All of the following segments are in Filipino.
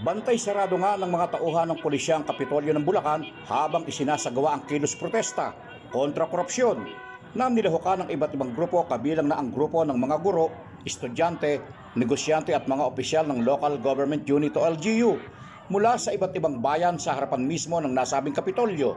Bantay sarado nga ng mga tauhan ng pulisya ang Kapitolyo ng Bulacan habang isinasagawa ang kilos protesta kontra korupsyon na nilahukan ng iba't ibang grupo kabilang na ang grupo ng mga guro, estudyante, negosyante at mga opisyal ng Local Government Unit o LGU mula sa iba't ibang bayan sa harapan mismo ng nasabing Kapitolyo.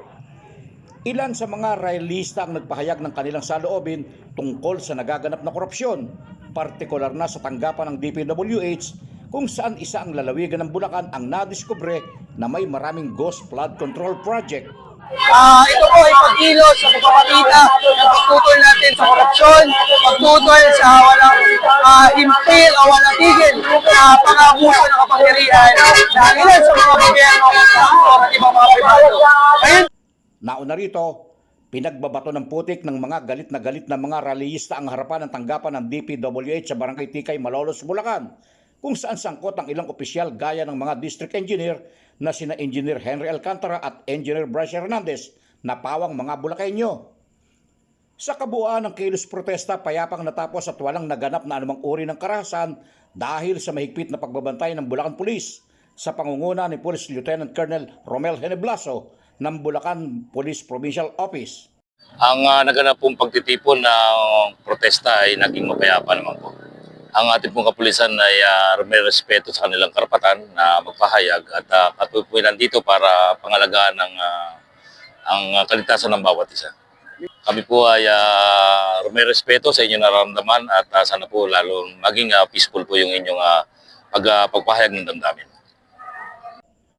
Ilan sa mga realista ang nagpahayag ng kanilang saloobin tungkol sa nagaganap na korupsyon, partikular na sa tanggapan ng DPWH kung saan isa ang lalawigan ng Bulacan ang nadiskubre na may maraming ghost flood control project. Ah, ito po ay pagkilos sa pagpapakita ng pagtutol natin sa korupsyon, pagtutol sa walang uh, impil o walang tigil na pang-abuso ng kapangyarihan ng ilan sa mga gobyerno at ibang mga pribado. Ngayon Nauna rito, pinagbabato ng putik ng mga galit na galit na mga rallyista ang harapan ng tanggapan ng DPWH sa Barangay Tikay, Malolos, Bulacan, kung saan sangkot ang ilang opisyal gaya ng mga district engineer na sina Engineer Henry Alcantara at Engineer Bryce Hernandez na pawang mga Bulakenyo. Sa kabuuan ng kilos protesta, payapang natapos at walang naganap na anumang uri ng karahasan dahil sa mahigpit na pagbabantay ng Bulacan Police sa pangunguna ni Police Lieutenant Colonel Romel Heneblaso ng Bulacan Police Provincial Office. Ang uh, naganap pong pagtitipon ng protesta ay naging mapayapa naman po. Ang ating pong kapulisan ay uh, may respeto sa kanilang karapatan na magpahayag at uh, katuloy po nandito para pangalagaan ng uh, ang kaligtasan ng bawat isa. Kami po ay uh, may respeto sa inyong nararamdaman at uh, sana po lalong maging uh, peaceful po yung inyong uh, pag, uh, pagpahayag ng damdamin.